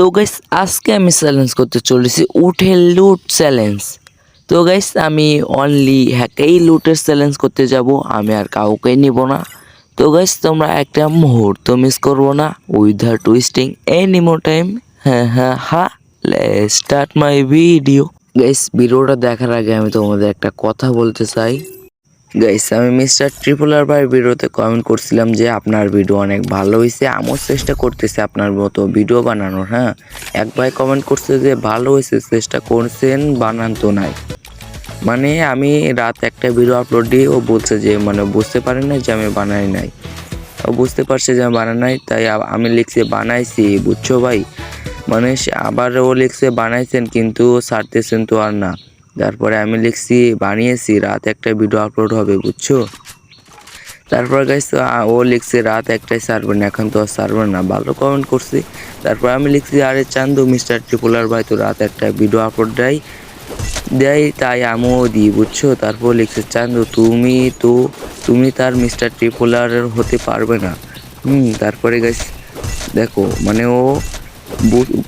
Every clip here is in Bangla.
তো গাইস আজকে আমি চ্যালেঞ্জ করতে চলেছি উঠে লুট চ্যালেঞ্জ তো গাইস আমি অনলি হ্যাকেই লুটের চ্যালেঞ্জ করতে যাব, আমি আর কাউকে নিব না। তো গাইস তোমরা একটা মুহূর্ত মিস করব না without twisting any more time হ্যাঁ হ্যাঁ হ্যাঁ স্টার্ট মাই ভিডিও গাইস ভিডিওটা দেখার আগে আমি তোমাদের একটা কথা বলতে চাই। গাইস আমি মিস্টার ট্রিপলার ভাই ভিডিওতে কমেন্ট করছিলাম যে আপনার ভিডিও অনেক ভালো হয়েছে আমিও চেষ্টা করতেছি আপনার মতো ভিডিও বানানোর হ্যাঁ? এক ভাই কমেন্ট করছে যে ভালো হয়েছে চেষ্টা করছেন, বানান তো নাই। মানে আমি রাত একটা ভিডিও আপলোড দিয়ে ও বলছে যে মানে বুঝতে পারে না যে আমি বানাই নাই। ও বুঝতে পারছে যে আমি বানাই নাই, তাই আমি লিখছি বানাইছি, বুঝছ ভাই? মানে আবার ও লিখছে বানাইছেন, কিন্তু ছাড়তেছেন তো আর না। তারপরে আমি লিখছি, বানিয়েছি, রাত একটা ভিডিও আপলোড হবে, বুঝছ? তারপর গাইস ও লিখছে, রাত একটাই সার্ভার না, এখন তো আর সার্ভার না, ভালো কমেন্ট করছি। তারপর আমি লিখছি, আরে চান্দু মিস্টার ট্রিপুলার ভাই তো রাত একটা ভিডিও আপলোড দেয় দেয়, তাই আমিও দিই, বুঝছ? তারপর লিখছে, চান্দু, তুমি তো, তুমি তার মিস্টার ট্রিপুলার হতে পারবে না। হুম, তারপরে গাইস দেখো মানে ও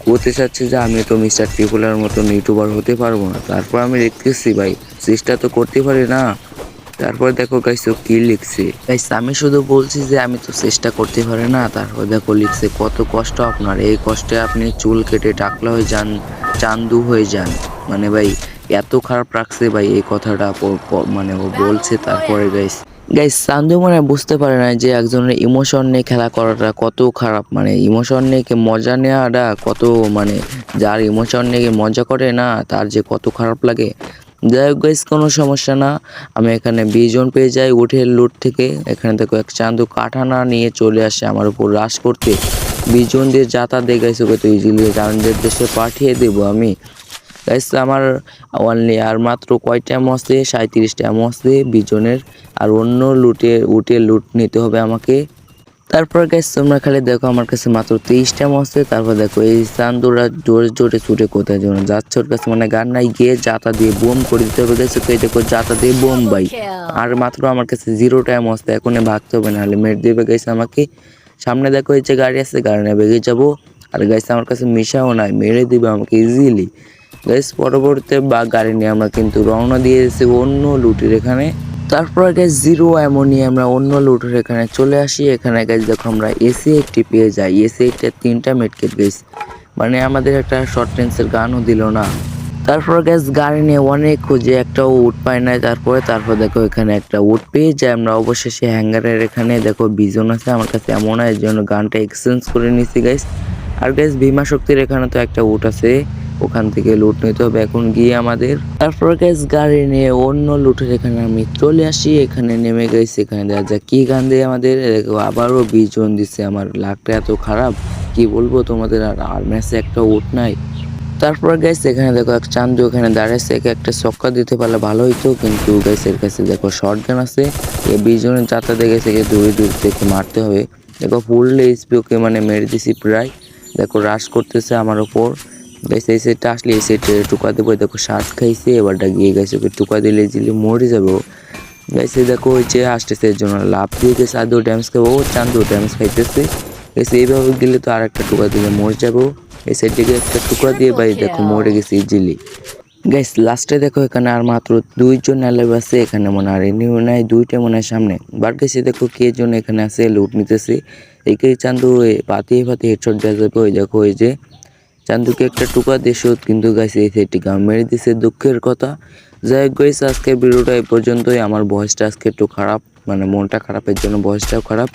বলতে চাচ্ছে যে আমি তো মিস্টার ট্রিপুলার মতন ইউটিউবার হতে পারব না। তারপর আমি লিখতেছি ভাই, চেষ্টা তো করতে পারি না। তারপর দেখো গাইস ও কি লিখছে? গাইস আমি শুধু বলছি যে আমি তো চেষ্টা করতে পারি না। তারপর দেখো লিখছে, কত কষ্ট আপনার। এই কষ্টে আপনি চুল কেটে টাকলা হয়ে যান, চান্দু হয়ে যান। মানে ভাই, এত খারাপ রাখছে ভাই এই কথাটা মানে ও বলছে তারপরে গাইস গাইস চান্দু মানে বুঝতে পারে না যে একজনের ইমোশন নিয়ে খেলা করাটা কত খারাপ। মানে ইমোশন নিয়ে মজা নেওয়াটা কত মানে যার ইমোশন নিয়ে মজা করে না, তার যে কত খারাপ লাগে। যাই হোক গাইস কোনো সমস্যা না। আমি এখানে বিজন পেয়ে যাই উঠে লুট থেকে। এখানে দেখো এক চান্দু কাঠানা নিয়ে চলে আসে আমার উপর রাশ করতে। বিজন দিয়ে যাতা দিয়ে গাইস ওকে তো ইজিলি চান্দের দেশে পাঠিয়ে দেবো আমি। গাইস আমার অনলি আর মাত্র কয়টা এমন আছে? সাঁত্রিশটা এমন আছে বিজনের। আর অন্য লুটে উঠে লুট নিতে হবে আমাকে। তারপর গাইস তোমরা খালি দেখো আমার কাছে মাত্র তেইশটা আছে। তারপর দেখো এই চান্দুরা জোরে জোরে ছুটে কোথায় যেন যাচ্ছে ওর কাছে। মানে গান নাই গিয়ে জাতা দিয়ে বোম করে দিতে হবে গেছে এই দেখো জাতা দিয়ে বোম ভাই আর মাত্র আমার কাছে জিরো টাইম আসতে এখন ভাগতে হবে নাহলে মেরে দেবে গেছে আমাকে। সামনে দেখো এই যে গাড়ি আছে গাড়ি নিয়ে বেগে যাব। আর গাইছে আমার কাছে মিশাও নাই মেরে দিবে আমাকে ইজিলি গাইস পরবর্তীতে বা গাড়ি নিয়ে আমরা কিন্তু রওনা দিয়ে এসেছি অন্য লুটির এখানে। তারপর গ্যাস জিরো এমন নিয়ে আমরা অন্য লুটের এখানে চলে আসি। এখানে গ্যাস দেখো আমরা এসি একটি পেয়ে যাই। এসি একটা তিনটা মেটকেট গেস মানে আমাদের একটা শর্ট রেঞ্জের গানও দিল না। তারপর গ্যাস গাড়ি নিয়ে অনেক খুঁজে, একটা উট পাই নাই। তারপরে, তারপর দেখো এখানে একটা উট পেয়ে যাই আমরা। অবশেষে হ্যাঙ্গারের এখানে দেখো বিজন আছে আমার কাছে এমন এর জন্য গানটা এক্সচেঞ্জ করে নিছি গাইস আর গ্যাস ভীমা শক্তির এখানে তো একটা উট আছে। ওখান থেকে লুট নিতে হবে। এখন গিয়ে আমাদের তারপর গ্যাস গাড়ি নিয়ে অন্য লুটের এখানে আমি চলে আসি। এখানে নেমে গেছি, এখানে দেখা যাক কি গান দিয়ে আমাদের। আবারও বিজন দিচ্ছে আমার লাকটা এত খারাপ, কি বলব তোমাদের, আর আর ম্যাচে একটা উট নাই। তারপর গ্যাস এখানে দেখো এক চান্দু এখানে দাঁড়াইছে। একে একটা চক্কা দিতে পারলে ভালো হইতো, কিন্তু গ্যাসের কাছে দেখো শর্ট গান আছে। এ বিজনের যাত্রা দেখে থেকে দূরে, দূর থেকে মারতে হবে। দেখো ফুল এইচপি ওকে মানে মেরে দিছি প্রায়। দেখো রাশ করতেছে আমার ওপর বেশ এই সেটটা আসলে এই সেটে টুকা দেবো। দেখো শ্বাস খাইছে এবারটা গিয়ে গেছে ওকে টুকা দিলে জিলে মরে যাবে। গেছে দেখো ওই যে আসতেছে এর জন্য লাভ দিয়ে গেছে আদৌ ড্যামেজ খাব। ও চান্দু ড্যামেজ খাইতেছে। গেছে এইভাবে গেলে তো আর একটা টুকা দিলে মরে যাব। এই সাইড দিকে একটা টুকরা দিয়ে ভাই দেখো মরে গেছে ইজিলি গাইস লাস্টে দেখো এখানে আর মাত্র দুইজন অ্যালাইভ আছে। এখানে মনে হয় এনিও নাই দুইটা মনে হয় সামনে। বার গেছে দেখো কে জন এখানে আছে লুট নিতেছে। এইকে চান্দু পাতিয়ে পাতিয়ে হেডশট দেওয়া যাবে। ওই দেখো ওই যে চান্দুকে একটা টুকা দেশে কিন্তু গাইছে এই গাম মেরে দিছে দুঃখের কথা। যাই হোক গাইস, আজকে ভিডিওটা এই পর্যন্তই। আমার ভয়েসটা আজকে একটু খারাপ মানে মনটা খারাপের জন্য ভয়েসটাও খারাপ।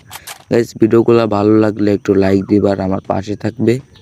গাইস, ভিডিওগুলো ভালো লাগলে একটু লাইক দিবার আমার পাশে থাকবে।